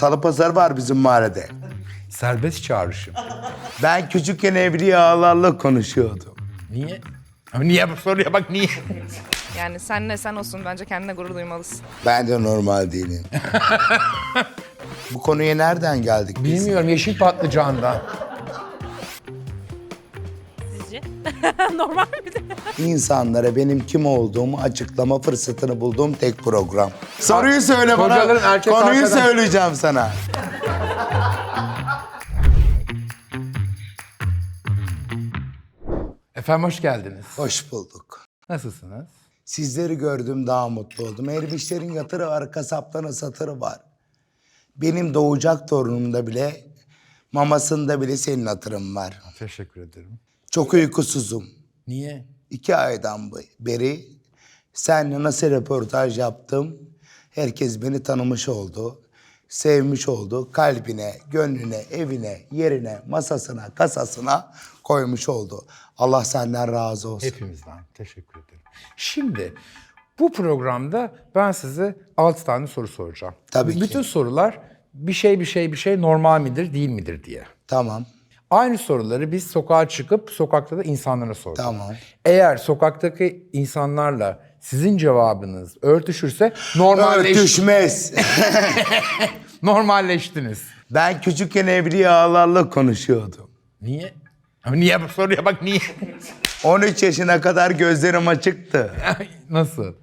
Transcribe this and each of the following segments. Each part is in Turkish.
Salı pazarı var bizim mahallede. Serbest çağrışım. Ben küçükken evliyalarla konuşuyordum. Niye? Ama niye bu soruya bak niye? Yani sen ne sen olsun bence kendine gurur duymalısın. Ben de normal değilim. Bu konuya nereden geldik biz? Bilmiyorum yeşil patlıcandan. Normal mi? İnsanlara benim kim olduğumu açıklama fırsatını bulduğum tek program. Soruyu söyle bana. Kocaların erkek Konuyu arkadaş- söyleyeceğim sana. Efendim hoş geldiniz. Hoş bulduk. Nasılsınız? Sizleri gördüm daha mutlu oldum. Ermişlerin yatırı var, kasapların satırı var. Benim doğacak torunumda bile, mamasında bile senin hatırın var. Teşekkür ederim. Çok uykusuzum. Niye? İki aydan beri seninle nasıl röportaj yaptım. Herkes beni tanımış oldu. Sevmiş oldu. Kalbine, gönlüne, evine, yerine, masasına, kasasına koymuş oldu. Allah senden razı olsun. Hepimizden. Teşekkür ederim. Şimdi bu programda ben size 6 tane soru soracağım. Tabii ki. Bütün sorular bir şey bir şey bir şey normal midir değil midir diye. Tamam, Aynı soruları biz sokağa çıkıp sokakta da insanlara soracağız. tamam. Eğer sokaktaki insanlarla sizin cevabınız örtüşürse normalleş, Örtüşmez. normalleştiniz. ben küçükken evliyalarla konuşuyordum. Niye? Ama niye bu soruya bak niye? 13 yaşına kadar gözlerim açıktı. Nasıl?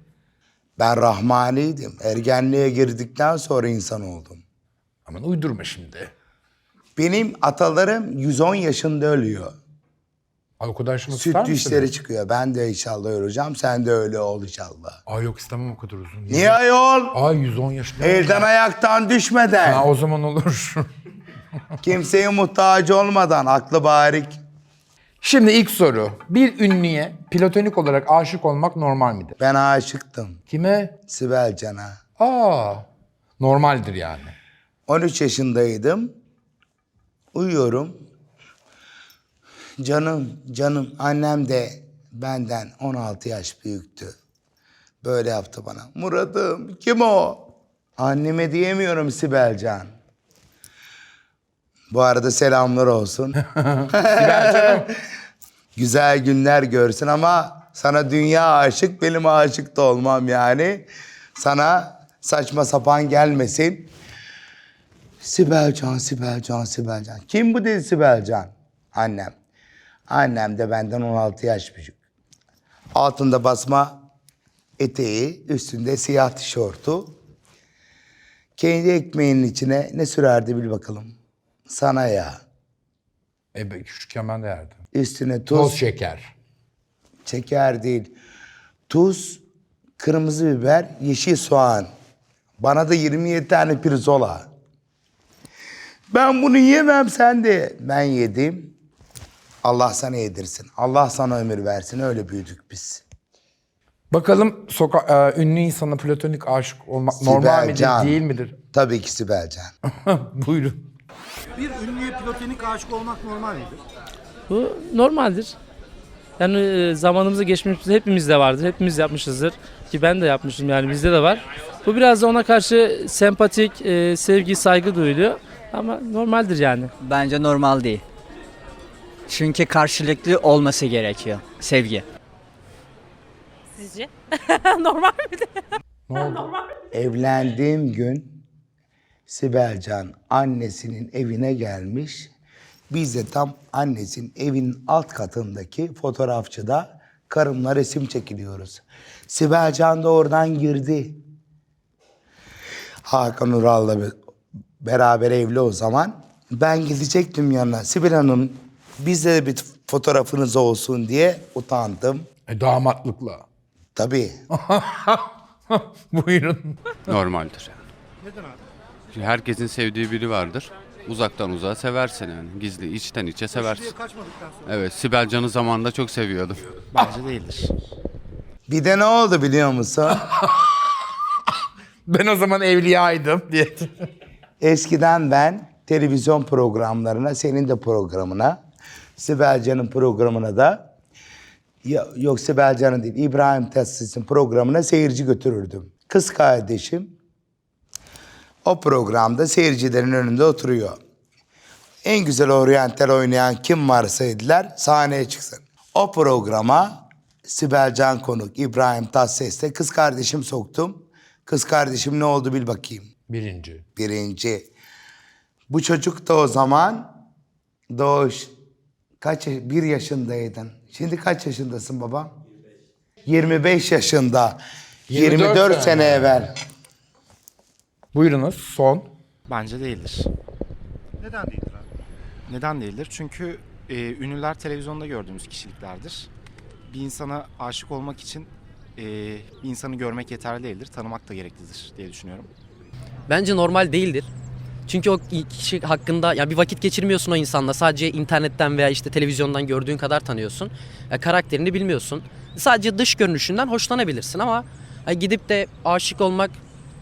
Ben rahmaniydim. Ergenliğe girdikten sonra insan oldum. Aman uydurma şimdi. Benim atalarım 110 yaşında ölüyor. Ay o kadar yaşamak Süt dişleri çıkıyor. Ben de inşallah öleceğim. Sen de öyle ol inşallah. Ay yok istemem o kadar uzun. Niye ayol? Ay 110 yaşında. Elden ayaktan düşmeden. Ha, o zaman olur. Kimseye muhtaç olmadan. Aklı barik. Şimdi ilk soru. Bir ünlüye platonik olarak aşık olmak normal midir? Ben aşıktım. Kime? Sibel Can'a. Aa, normaldir yani. 13 yaşındaydım. Uyuyorum. Canım, canım. Annem de benden 16 yaş büyüktü. Böyle yaptı bana. Murat'ım kim o? Anneme diyemiyorum Sibel Can. Bu arada selamlar olsun. Güzel günler görsün ama sana dünya aşık, benim aşık da olmam yani. Sana saçma sapan gelmesin. Sibel Can, Sibel Can, Sibel Can. Kim bu dedi Sibel Can? Annem. Annem de benden 16 yaş büyük. Altında basma eteği, üstünde siyah tişörtü. Kendi ekmeğinin içine ne sürerdi bil bakalım. Sana ya. E, küçükken ben de yerdim. Üstüne Toz tuz, şeker. şeker değil. Tuz, kırmızı biber, yeşil soğan. Bana da 27 tane pirzola. Ben bunu yemem sen de. Ben yedim. Allah sana yedirsin. Allah sana ömür versin. Öyle büyüdük biz. Bakalım soka e, ünlü insana platonik aşık olmak normal midir Can. değil midir? Tabii ki Sibel Can. Buyurun. Bir ünlüye platonik aşık olmak normal midir? Bu normaldir. Yani e, zamanımızda geçmişimizde hepimizde vardır. Hepimiz yapmışızdır. Ki ben de yapmışım yani bizde de var. Bu biraz da ona karşı sempatik, e, sevgi, saygı duyuluyor. Ama normaldir yani. Bence normal değil. Çünkü karşılıklı olması gerekiyor sevgi. Sizce? Normal mi? Ne oldu? Evlendiğim gün Sibel Can annesinin evine gelmiş. Biz de tam annesinin evinin alt katındaki fotoğrafçıda karımla resim çekiliyoruz. Sibel Can da oradan girdi. Hakan Ural'la be- beraber evli o zaman. Ben gidecektim yanına. Sibel Hanım bizde de bir fotoğrafınız olsun diye utandım. E, damatlıkla. Tabii. Buyurun. Normaldir yani. Neden abi? Çünkü herkesin sevdiği biri vardır. Uzaktan uzağa seversin yani. Gizli, içten içe seversin. Kaçmadıktan sonra. Evet, Sibel Can'ı zamanında çok seviyordum. Bence değildir. Bir de ne oldu biliyor musun? Ben o zaman evliyaydım diye. Eskiden ben televizyon programlarına, senin de programına, Sibel Can'ın programına da yok Sibel Can'ın değil, İbrahim Tatlıses'in programına seyirci götürürdüm. Kız kardeşim O programda seyircilerin önünde oturuyor. En güzel oryantal oynayan kim varsa dediler sahneye çıksın. O programa Sibel Can konuk, İbrahim Tatlıses'le kız kardeşim soktum. Kız kardeşim ne oldu bil bakayım. Birinci. Birinci. Bu çocuk da o zaman doğuş kaç bir yaşındaydın. Şimdi kaç yaşındasın baba? 25 yaşında. 24 24, sene. sene evvel. Buyurunuz son. Bence değildir. Neden değildir abi? Neden değildir? Çünkü e, ünlüler televizyonda gördüğümüz kişiliklerdir. Bir insana aşık olmak için e, bir insanı görmek yeterli değildir, tanımak da gereklidir diye düşünüyorum. Bence normal değildir. Çünkü o kişi hakkında ya bir vakit geçirmiyorsun o insanla. Sadece internetten veya işte televizyondan gördüğün kadar tanıyorsun. Ya karakterini bilmiyorsun. Sadece dış görünüşünden hoşlanabilirsin ama ya gidip de aşık olmak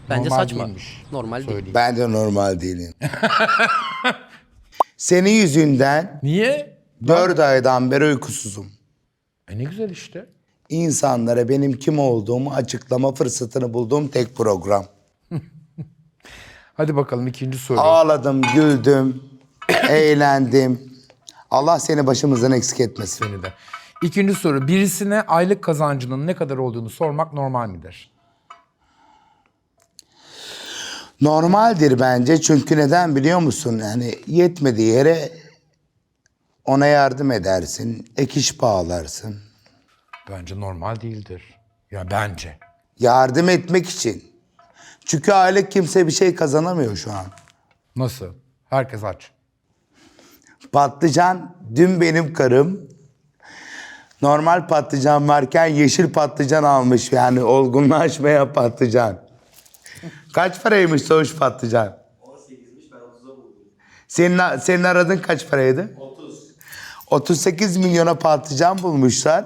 bence Normal saçma. değilmiş. Normal değil. Söyleyeyim. Ben de normal değilim. Senin yüzünden Niye? 4 aydan beri uykusuzum. E ne güzel işte. İnsanlara benim kim olduğumu açıklama fırsatını bulduğum tek program. Hadi bakalım ikinci soru. Ağladım, güldüm, eğlendim. Allah seni başımızdan eksik etmesin. Seni de. İkinci soru. Birisine aylık kazancının ne kadar olduğunu sormak normal midir? Normaldir bence çünkü neden biliyor musun? Yani yetmediği yere ona yardım edersin, ek iş bağlarsın. Bence normal değildir. Ya bence. Yardım etmek için. Çünkü aile kimse bir şey kazanamıyor şu an. Nasıl? Herkes aç. Patlıcan dün benim karım normal patlıcan varken yeşil patlıcan almış yani olgunlaşmaya patlıcan. Kaç paraymış soğuş patlıcan? 18'miş ben 30'a buldum. Senin, senin aradığın kaç paraydı? 30. 38 milyona patlıcan bulmuşlar.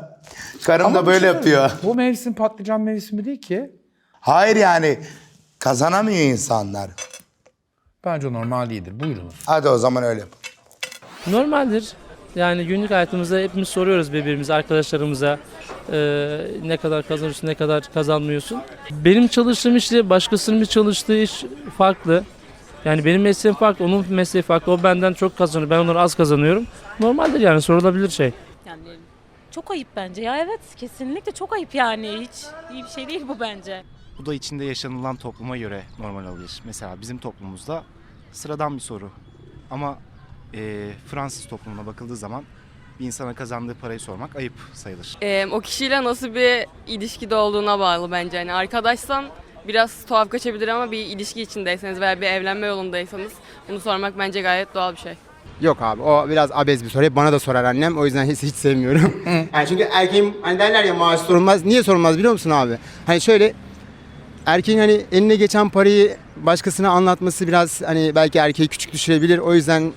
Karım Ama da böyle şey yapıyor. Bu mevsim patlıcan mevsimi değil ki. Hayır yani kazanamıyor insanlar. Bence normal değildir. Buyurunuz. Hadi o zaman öyle yap. Normaldir. Yani günlük hayatımızda hepimiz soruyoruz birbirimize, arkadaşlarımıza eee, ne kadar kazanıyorsun, ne kadar kazanmıyorsun. Benim çalıştığım işle başkasının bir çalıştığı iş farklı. Yani benim mesleğim farklı, onun mesleği farklı. O benden çok kazanıyor, ben ondan az kazanıyorum. Normaldir yani sorulabilir şey. Yani çok ayıp bence ya evet kesinlikle çok ayıp yani hiç iyi bir şey değil bu bence. Bu da içinde yaşanılan topluma göre normal olabilir. Mesela bizim toplumumuzda sıradan bir soru. Ama e, Fransız toplumuna bakıldığı zaman bir insana kazandığı parayı sormak ayıp sayılır. Ee, o kişiyle nasıl bir ilişkide olduğuna bağlı bence. Yani arkadaşsan biraz tuhaf kaçabilir ama bir ilişki içindeyseniz veya bir evlenme yolundaysanız bunu sormak bence gayet doğal bir şey. Yok abi o biraz abez bir soru. Hep Bana da sorar annem. O yüzden hiç, hiç sevmiyorum. yani çünkü erkeğin hani derler ya maaş sorulmaz. Niye sorulmaz biliyor musun abi? Hani şöyle erkeğin hani eline geçen parayı başkasına anlatması biraz hani belki erkeği küçük düşürebilir. O yüzden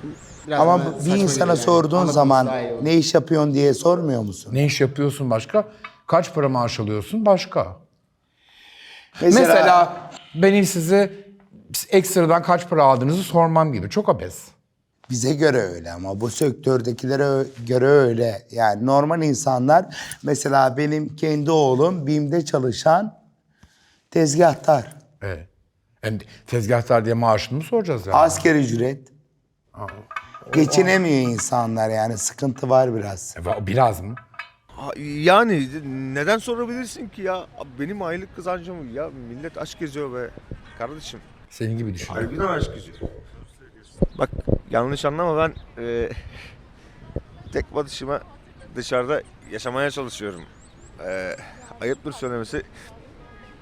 biraz Ama bana bir saçma insana geliyor yani. sorduğun Anlatması zaman daha iyi olur. ne iş yapıyorsun diye sormuyor musun? Ne iş yapıyorsun başka? Kaç para maaş alıyorsun başka? Mesela, Mesela benim size ekstradan kaç para aldığınızı sormam gibi. Çok abes. bize göre öyle ama bu sektördekilere ö- göre öyle. Yani normal insanlar mesela benim kendi oğlum BİM'de çalışan tezgahtar. Evet. Hem tezgahtar diye maaşını mı soracağız yani? Asker ücret. Geçinemiyor insanlar yani sıkıntı var biraz. E, Biraz mı? Yani neden sorabilirsin ki ya? Benim aylık kazancım ya millet aşk geziyor be kardeşim. Senin gibi düşünüyorum. Harbiden aşk geziyor. Bak yanlış anlama ben e, tek başıma dışarıda yaşamaya çalışıyorum. E, ayıptır söylemesi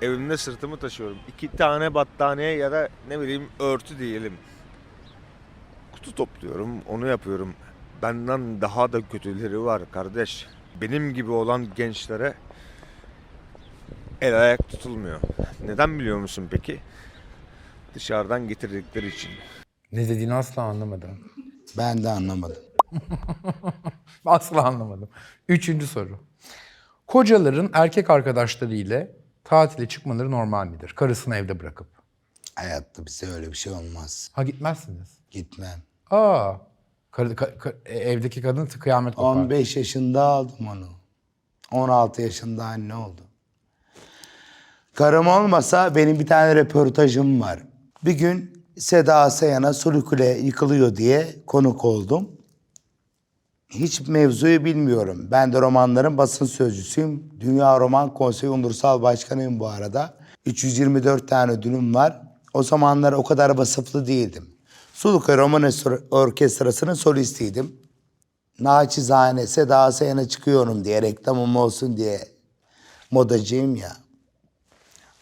evimde sırtımı taşıyorum. İki tane battaniye ya da ne bileyim örtü diyelim. Kutu topluyorum onu yapıyorum. Benden daha da kötüleri var kardeş. Benim gibi olan gençlere el ayak tutulmuyor. Neden biliyor musun peki? Dışarıdan getirdikleri için. Ne dediğini asla anlamadım. Ben de anlamadım. Asla anlamadım. Üçüncü soru. Kocaların erkek arkadaşları ile tatile çıkmaları normal midir? Karısını evde bırakıp. Hayatta bize öyle bir şey olmaz. Ha gitmezsiniz. Gitmem. Aa. Karı, ka- ka- e, evdeki kadın kıyamet kopar. 15 yaşında aldım onu. 16 yaşında anne oldu. Karım olmasa benim bir tane röportajım var. Bir gün Seda Sayan'a Sulukule yıkılıyor diye konuk oldum. Hiç mevzuyu bilmiyorum. Ben de romanların basın sözcüsüyüm. Dünya Roman Konseyi Unursal Başkanıyım bu arada. 324 tane ödülüm var. O zamanlar o kadar vasıflı değildim. Suluka Roman Or- Orkestrası'nın solistiydim. Naçizane Seda Sayan'a çıkıyorum diye reklamım olsun diye modacıyım ya.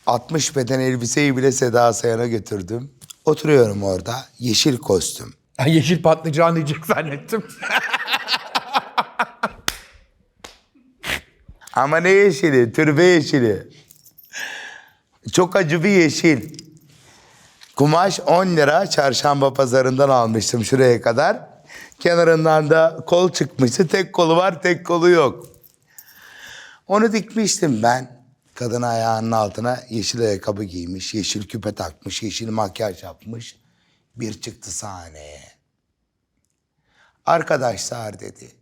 60 beden elbiseyi bile Seda Sayan'a götürdüm. Oturuyorum orada. Yeşil kostüm. Yeşil patlıcan diyecek zannettim. Ama ne yeşili? Türbe yeşili. Çok acı bir yeşil. Kumaş 10 lira çarşamba pazarından almıştım şuraya kadar. Kenarından da kol çıkmıştı. Tek kolu var, tek kolu yok. Onu dikmiştim ben. Kadın ayağının altına yeşil ayakkabı giymiş, yeşil küpe takmış, yeşil makyaj yapmış. Bir çıktı sahneye. Arkadaşlar dedi.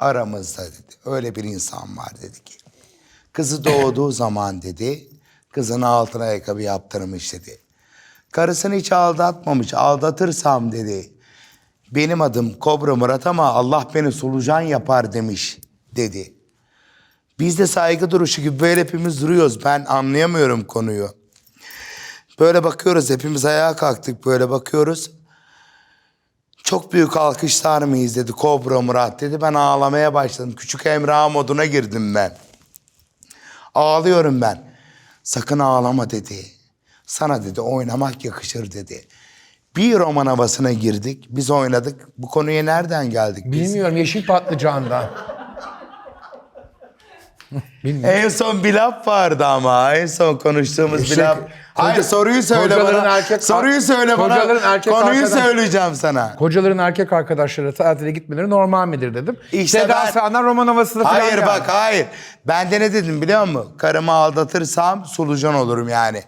Aramızda dedi. Öyle bir insan var dedi ki. Kızı doğduğu zaman dedi. Kızın altına ayakkabı yaptırmış dedi. Karısını hiç aldatmamış. Aldatırsam dedi. Benim adım Kobra Murat ama Allah beni solucan yapar demiş dedi. Biz de saygı duruşu gibi böyle hepimiz duruyoruz. Ben anlayamıyorum konuyu. Böyle bakıyoruz hepimiz ayağa kalktık böyle bakıyoruz. Çok büyük alkışlar mıyız dedi Kobra Murat dedi. Ben ağlamaya başladım. Küçük Emrah moduna girdim ben. Ağlıyorum ben. Sakın ağlama dedi. Sana dedi oynamak yakışır dedi. Bir roman havasına girdik. Biz oynadık. Bu konuya nereden geldik biz? Bilmiyorum yeşil patlıcandan. Bilmiyorum. En son bir laf vardı ama. En son konuştuğumuz bir Şey, laf. Hayır koca- soruyu söyle kocaların bana. erkek- soruyu söyle bana. kocaların erkek Konuyu arkadaş- söyleyeceğim sana. Kocaların erkek arkadaşları tatile gitmeleri normal midir dedim. İşte Seda ben- Sayan'dan roman havasını falan Hayır geldi. bak hayır. Ben de ne dedim biliyor musun? Karımı aldatırsam solucan olurum yani.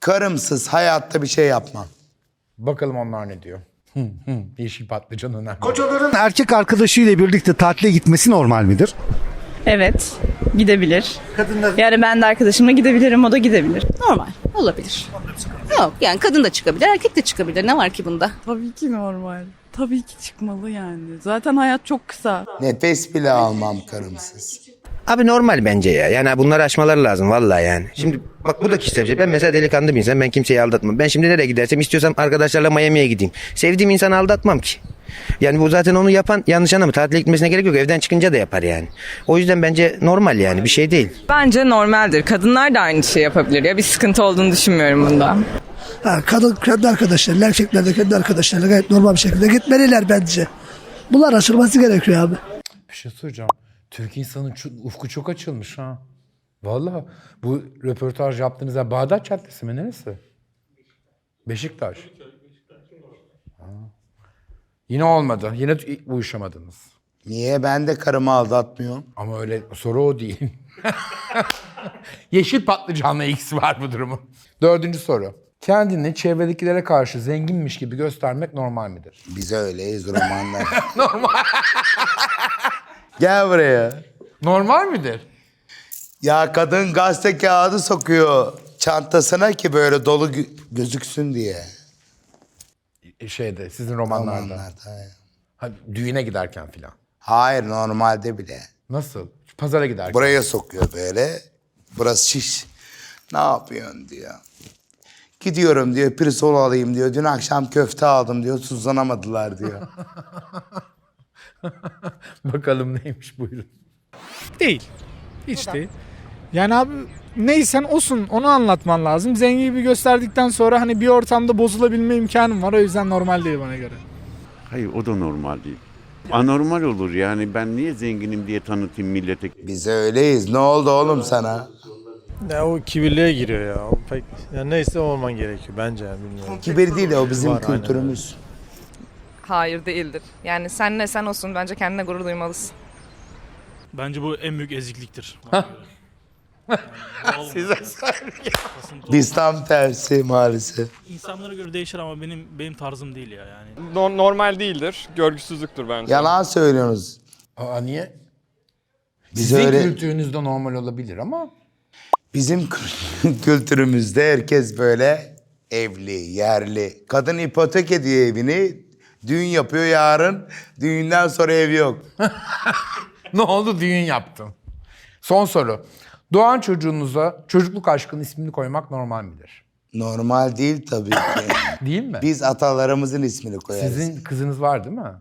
Karımsız hayatta bir şey yapmam. Bakalım onlar ne diyor. Hı, hı, yeşil patlıcan önemli. Kocaların erkek arkadaşıyla birlikte tatile gitmesi normal midir? Evet, gidebilir. Kadınlar Yani ben de arkadaşımla gidebilirim, o da gidebilir. Normal, olabilir. Yok, yani kadın da çıkabilir, erkek de çıkabilir. Ne var ki bunda? Tabii ki normal. Tabii ki çıkmalı yani. Zaten hayat çok kısa. Nefes bile almam karımsız. Abi normal bence ya. Yani bunları aşmaları lazım vallahi yani. Şimdi bak bu da kişisel bir şey. Ben mesela delikanlı bir insanım. Ben kimseyi aldatmam. Ben şimdi nereye gidersem istiyorsam arkadaşlarla Miami'ye gideyim. Sevdiğim insanı aldatmam ki. Yani bu zaten onu yapan yanlış anlama. Tatile gitmesine gerek yok. Evden çıkınca da yapar yani. O yüzden bence normal yani. Bir şey değil. Bence normaldir. Kadınlar da aynı şey yapabilir ya. Bir sıkıntı olduğunu düşünmüyorum bunda. ha, kadın kendi arkadaşlarıyla, erkekler de kendi arkadaşlarıyla gayet normal bir şekilde gitmeliler bence. Bunlar aşılması gerekiyor abi. Bir şey söyleyeceğim. Türk insanın çu- ufku çok açılmış ha. Vallahi bu röportaj yaptığınız yer Bağdat Caddesi mi neresi? Beşiktaş. Yine olmadı. Yine uyuşamadınız. Niye ben de karımı aldatmıyorum? Ama öyle soru o değil. Yeşil patlıcanla ilgisi var bu durumun. Dördüncü soru. Kendini çevredekilere karşı zenginmiş gibi göstermek normal midir? Biz öyleyiz romanlar. Normal. Gel buraya. Normal midir? Ya kadın gazete kağıdı sokuyor çantasına ki böyle dolu gö- gözüksün diye. E, Şeyde sizin romanlarda. Romanlarda. Ha, düğüne giderken filan. Hayır normalde bile. Nasıl? Pazara giderken. Buraya sokuyor böyle. Burası şiş. Ne yapıyorsun diyor. Gidiyorum diyor pirsol alayım diyor. Dün akşam köfte aldım diyor. Tuzlanamadılar diyor. Bakalım neymiş buyurun. Değil. Hiç değil. Yani abi neysen olsun onu anlatman lazım. Zengin gibi gösterdikten sonra hani bir ortamda bozulabilme imkanım var. O yüzden normal değil bana göre. Hayır o da normal değil. Anormal olur yani ben niye zenginim diye tanıtayım millete. Biz öyleyiz. Ne oldu oğlum sana? Ya o kibirliğe giriyor ya. O pek ya neyse olman gerekiyor bence yani bilmiyorum. Kibir değil o bizim Var, aynen kültürümüz. Hayır değildir. Yani sen ne sen olsun bence kendine gurur duymalısın. Bence bu en büyük ezikliktir. Size Biz tam tersi maalesef. İnsanlara göre değişir ama benim benim tarzım değil ya yani. normal değildir. Görgüsüzlüktür bence. Yalan söylüyorsunuz. Aa niye? Biz Sizin öyle kültürünüzde normal olabilir ama bizim kültürümüzde herkes böyle Evli, yerli. Kadın ipotek ediyor evini. Düğün yapıyor yarın. Düğünden sonra ev yok. ne oldu düğün yaptın? Son soru. Doğan çocuğunuza çocukluk aşkının ismini koymak normal midir? Normal değil tabii ki. Değil mi? Biz atalarımızın ismini koyarız. Sizin kızınız var değil mi?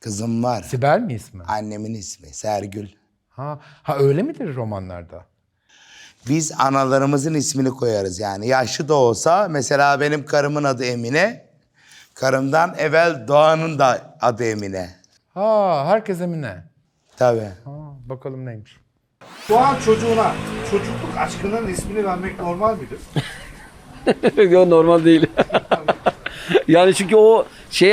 Kızım var. Sibel mi ismi? Annemin ismi Sergül. Ha, ha öyle midir romanlarda? Biz analarımızın ismini koyarız yani. Yaşlı da olsa mesela benim karımın adı Emine. Karımdan evvel Doğan'ın da adı Emine. Ha herkes Emine. Tabii. Ha, bakalım neymiş. Doğan çocuğuna çocukluk aşkının ismini vermek normal midir? Yok normal değil. yani çünkü o şey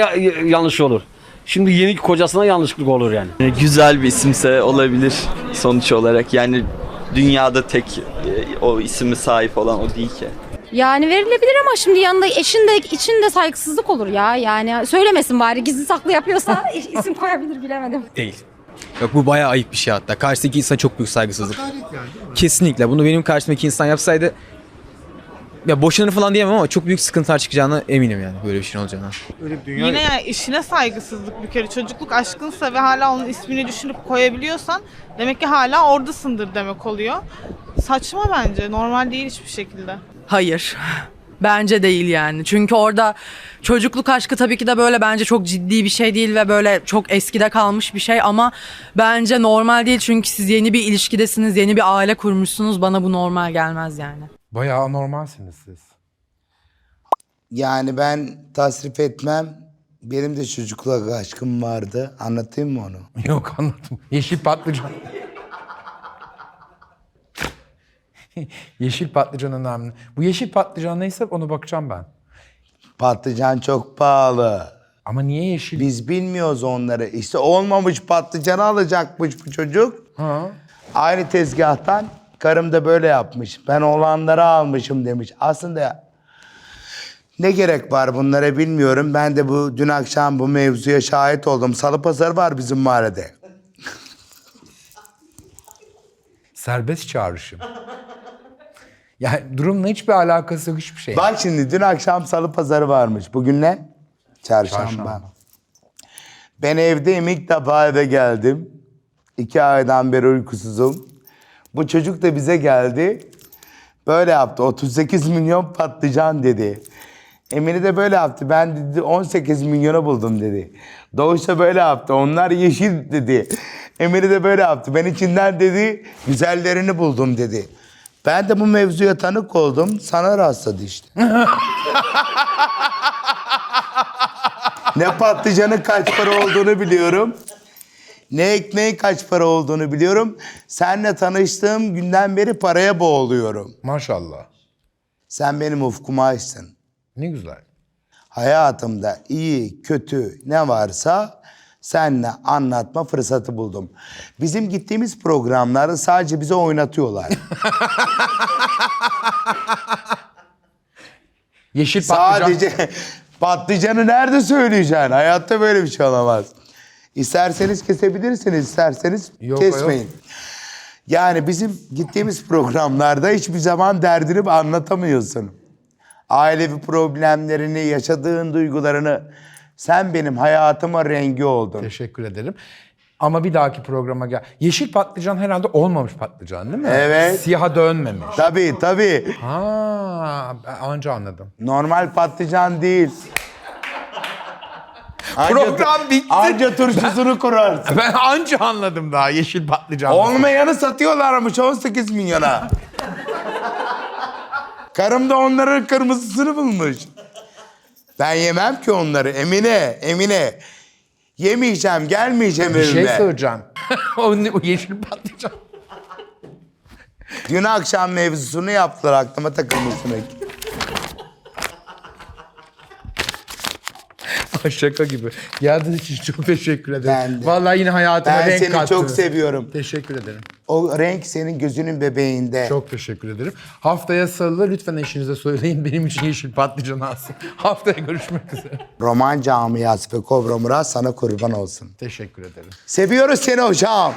yanlış olur. Şimdi yeni kocasına yanlışlık olur yani. Güzel bir isimse olabilir sonuç olarak. Yani dünyada tek e, o ismi sahip olan o değil ki. Yani verilebilir ama şimdi yanında eşin de için de saygısızlık olur ya. Yani söylemesin bari gizli saklı yapıyorsa isim koyabilir bilemedim. Değil. Yok bu bayağı ayıp bir şey hatta. Karşıdaki insan çok büyük saygısızlık. Kesinlikle. Bunu benim karşımdaki insan yapsaydı ya boşanır falan diyemem ama çok büyük sıkıntılar çıkacağına eminim yani böyle bir şey olacağına. Öyle bir dünya Yine yani işine saygısızlık bir kere. Çocukluk aşkınsa ve hala onun ismini düşünüp koyabiliyorsan demek ki hala oradasındır demek oluyor. Saçma bence. Normal değil hiçbir şekilde. Hayır. Bence değil yani. Çünkü orada çocukluk aşkı tabii ki de böyle bence çok ciddi bir şey değil ve böyle çok eskide kalmış bir şey ama bence normal değil çünkü siz yeni bir ilişkidesiniz, yeni bir aile kurmuşsunuz. Bana bu normal gelmez yani. Bayağı anormalsiniz siz. Yani ben tasrif etmem. Benim de çocukluk aşkım vardı. Anlatayım mı onu? Yok anladım. Yeşil patlıcan. yeşil patlıcan önemli. Bu yeşil patlıcan neyse onu bakacağım ben. Patlıcan çok pahalı. Ama niye yeşil? Biz bilmiyoruz onları. İşte olmamış patlıcanı alacakmış bu çocuk. Ha. Aynı tezgahtan karım da böyle yapmış. Ben olanları almışım demiş. Aslında ne gerek var bunlara bilmiyorum. Ben de bu dün akşam bu mevzuya şahit oldum. Salı pazarı var bizim mahallede. Serbest çağrışım. Yani durumla hiçbir alakası yok hiçbir şey. Bak şimdi dün akşam salı pazarı varmış. Bugün ne? Çarşamba. Çarşamba. Ben evdeyim ilk defa eve geldim. İki aydan beri uykusuzum. Bu çocuk da bize geldi. Böyle yaptı. 38 milyon patlıcan dedi. Emine de böyle yaptı. Ben dedi 18 milyona buldum dedi. Doğuş da böyle yaptı. Onlar yeşil dedi. Emine de böyle yaptı. Ben içinden dedi güzellerini buldum dedi. Ben de bu mevzuya tanık oldum. Sana rastladı işte. ne patlıcanın kaç para olduğunu biliyorum. Ne ekmeğin kaç para olduğunu biliyorum. Seninle tanıştığım günden beri paraya boğuluyorum. Maşallah. Sen benim ufkumu açtın. Ne güzel. Hayatımda iyi, kötü ne varsa seninle anlatma fırsatı buldum. Bizim gittiğimiz programlarda sadece bize oynatıyorlar. Yeşil patlıcan. Sadece patlıcanı nerede söyleyeceksin? Hayatta böyle bir şey olamaz. İsterseniz kesebilirsiniz, isterseniz Yok, kesmeyin. Yani bizim gittiğimiz programlarda hiçbir zaman derdini anlatamıyorsun. Ailevi problemlerini, yaşadığın duygularını sen benim hayatıma rengi oldun. Teşekkür ederim. Ama bir dahaki programa gel. Yeşil patlıcan herhalde olmamış patlıcan değil mi? Evet. Siyaha dönmemiş. Tabii tabii. Ha, anca anladım. Normal patlıcan değil. Program bitti. Anca turşusunu kurarsın. Ben anca anladım daha yeşil patlıcan. Olmayanı satıyorlarmış 18 milyona. Karım da onların kırmızısını bulmuş. Ben yemem ki onları Emine, Emine. Yemeyeceğim, gelmeyeceğim Bir şey evime. söyleyeceğim. o, ne- o yeşil patlıcan. Dün akşam mevzusunu yaptılar aklıma Şaka gibi. Geldiğiniz için çok teşekkür ederim. Ben de. Vallahi yine hayatıma Ben renk seni kattınız. çok seviyorum. Teşekkür ederim. O renk senin gözünün bebeğinde. Çok teşekkür ederim. Haftaya salı lütfen eşinize söyleyin benim için yeşil patlıcan alsın. Haftaya görüşmek üzere. Roman camiası ve Kobra Murat sana kurban olsun. Teşekkür ederim. Seviyoruz seni hocam.